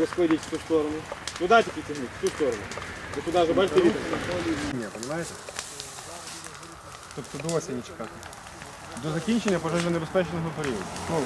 Розходіть в ту сторону. Туди тільки тягніть, в ту сторону. Ви туди вже бачите вітер? Ні, розумієте? Тобто до осені чекати. До закінчення пожежонебезпечного періоду. Ну,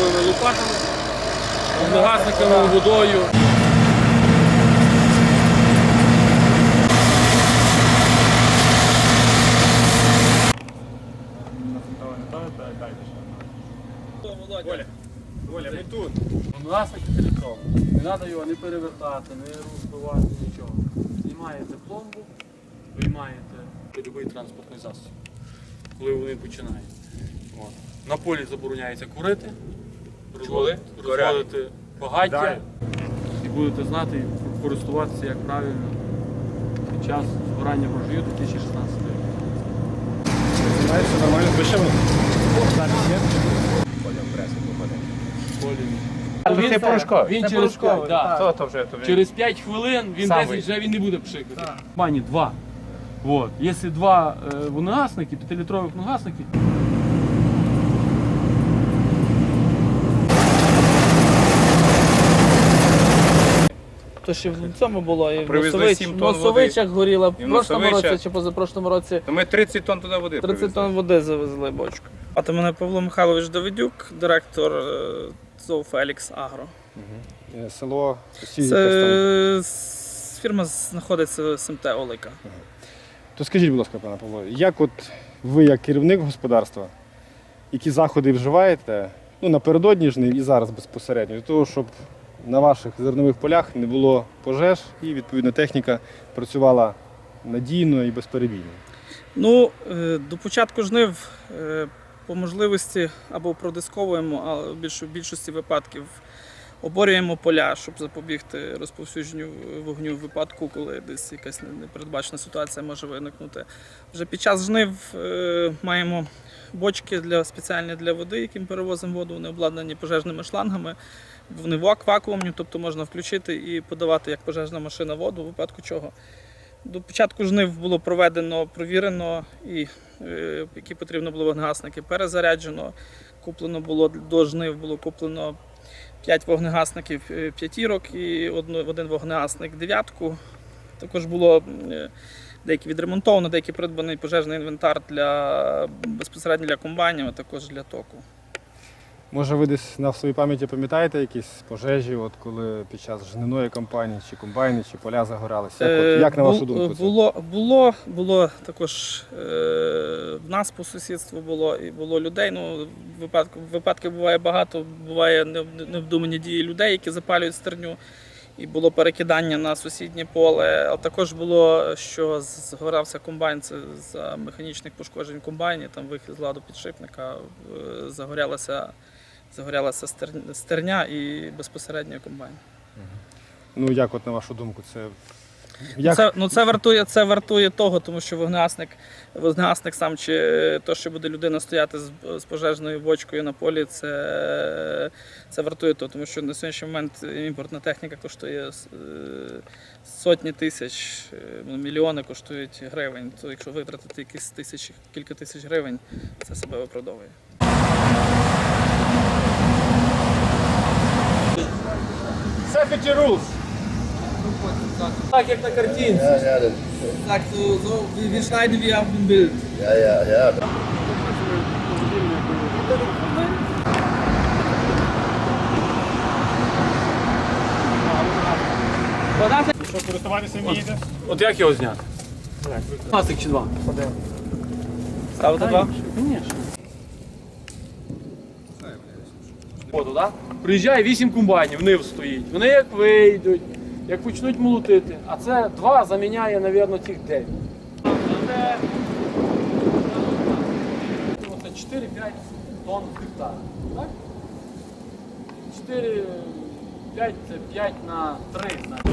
стиковими лопатами, вогнегасниками, водою. Ми тут. Вогнегасник електронний. Не треба його не перевертати, не розбивати, нічого. Знімаєте пломбу, виймаєте будь-який транспортний засіб, коли вони починають. От. На полі забороняється курити, Чули? розводити багаття і будете знати і користуватися як правильно під час збирання врожаю 2016 року. знаєш, все нормально звичайно. Полі. Це порошковий. Він через 5, да. То, то вже, то вже. Через 5 хвилин він Сам 10 вже він не буде пшикати. Бані два. Вот. Якщо два е, вогнегасники, 5-літрових вогнегасники, То ще в цьому було, і в Привезли Носович, сім в тонн Носовичах горіла в І в прошлому Носовичах. році чи позапрошлому році То ми 30 тонн туди води 30 привезли. тонн води завезли бочку. А то мене Павло Михайлович Давидюк, директор е, ЗОВ Фелікс Агро. Е, Село Сусідів. Це с- фірма знаходиться в СМТ Олика. То скажіть, будь ласка, пане Павло, як от ви, як керівник господарства, які заходи вживаєте ну, напередодні жнив і зараз безпосередньо, для того, щоб на ваших зернових полях не було пожеж і відповідно техніка працювала надійно і безперебійно? Ну, е, до початку жнив е, по можливості або продисковуємо, а в більшості випадків оборюємо поля, щоб запобігти розповсюдженню вогню в випадку, коли десь якась непередбачена ситуація може виникнути. Вже під час жнив е, маємо бочки для спеціальні для води, яким перевозимо воду. Вони обладнані пожежними шлангами. Вони вак- вакуумні, тобто можна включити і подавати як пожежна машина воду, в випадку чого. До початку жнив було проведено, провірено, і е, які потрібно було вогнегасники, перезаряджено. Куплено було до жнив було куплено 5 вогнегасників е, п'ятірок і один вогнегасник дев'ятку. Також було е, деякі відремонтовано, деякий придбаний пожежний інвентар для безпосередньо для комбайнів, а також для току. Може, ви десь на своїй пам'яті пам'ятаєте якісь пожежі, от коли під час жниної кампанії, чи комбайни, чи поля загоралися? Як, Е, от, як на вашу думку? Це? Було, було, було також е, в нас по сусідству було і було людей. Ну, випадку, випадків буває багато, буває невдумані дії людей, які запалюють стерню. І було перекидання на сусіднє поле. А також було, що згорався комбайн це за механічних пошкоджень комбайні, там вихід з ладу підшипника, е, загорялася, загорялася стер- стерня і безпосередньо комбайн. Ну як от на вашу думку, це як Це, ну, це, вартує, це вартує того, тому що вогнегасник, вогнегасник сам чи то, що буде людина стояти з, з пожежною бочкою на полі, це, це вартує того, тому що на сьогоднішній момент імпортна техніка коштує е, сотні тисяч, е, ну, мільйони коштують гривень. То якщо витратити якісь тисячі, кілька тисяч гривень, це себе виправдовує. Safety rules. Так, як на картинці. Так, so, so wir schneiden wir auf dem Bild. Ja, ja, ja. Що користуватися вмієте? От як його зняти? Масик чи два? Ставити два? Звісно. Воду, так? Приїжджає вісім комбайнів, нив стоїть. Вони як вийдуть, як почнуть молотити. А це два заміняє, мабуть, тих дев'ять. Це це 4-5 тонн в гектар. Так? 4, 5 це 5 на 3, значить.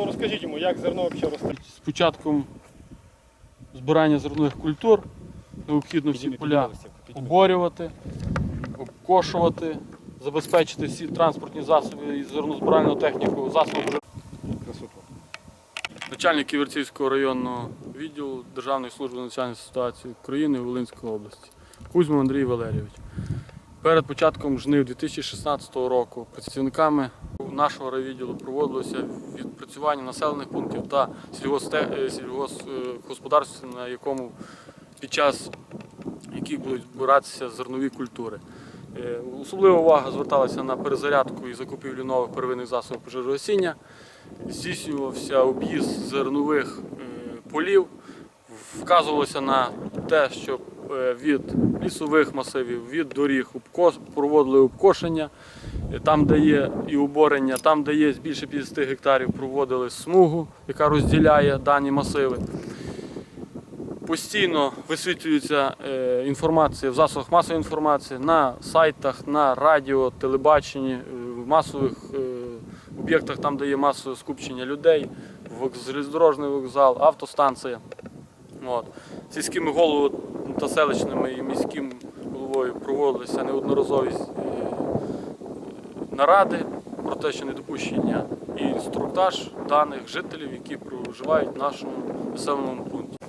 Було розкажіть йому, як зерно взагалі росте. З початком збирання зернових культур необхідно всі поля оборювати, обкошувати, забезпечити всі транспортні засоби і зернозбиральну техніку, засоби. Начальник Ківерцівського районного відділу Державної служби надзвичайної ситуації України Волинської області Кузьма Андрій Валерійович. Перед початком жнив 2016 року працівниками нашого райвідділу проводилося відпрацювання населених пунктів та сільгосте- е, на якому під час яких будуть збиратися зернові культури. Е, Особлива увага зверталася на перезарядку і закупівлю нових первинних засобів пожежогасіння. Здійснювався об'їзд зернових е, полів, вказувалося на те, щоб від лісових масивів, від доріг проводили обкошення, там, де є і оборення, там, де є більше 50 гектарів, проводили смугу, яка розділяє дані масиви. Постійно висвітлюється е, інформація в засобах масової інформації на сайтах, на радіо, телебаченні, е, в масових е, об'єктах, там, де є масове скупчення людей, железнодорожний вокзал, автостанція. От. Сільськими головами та селищними і міським головою проводилися неодноразові наради про те, що недопущення і інструктаж даних жителів, які проживають в нашому населеному пункті.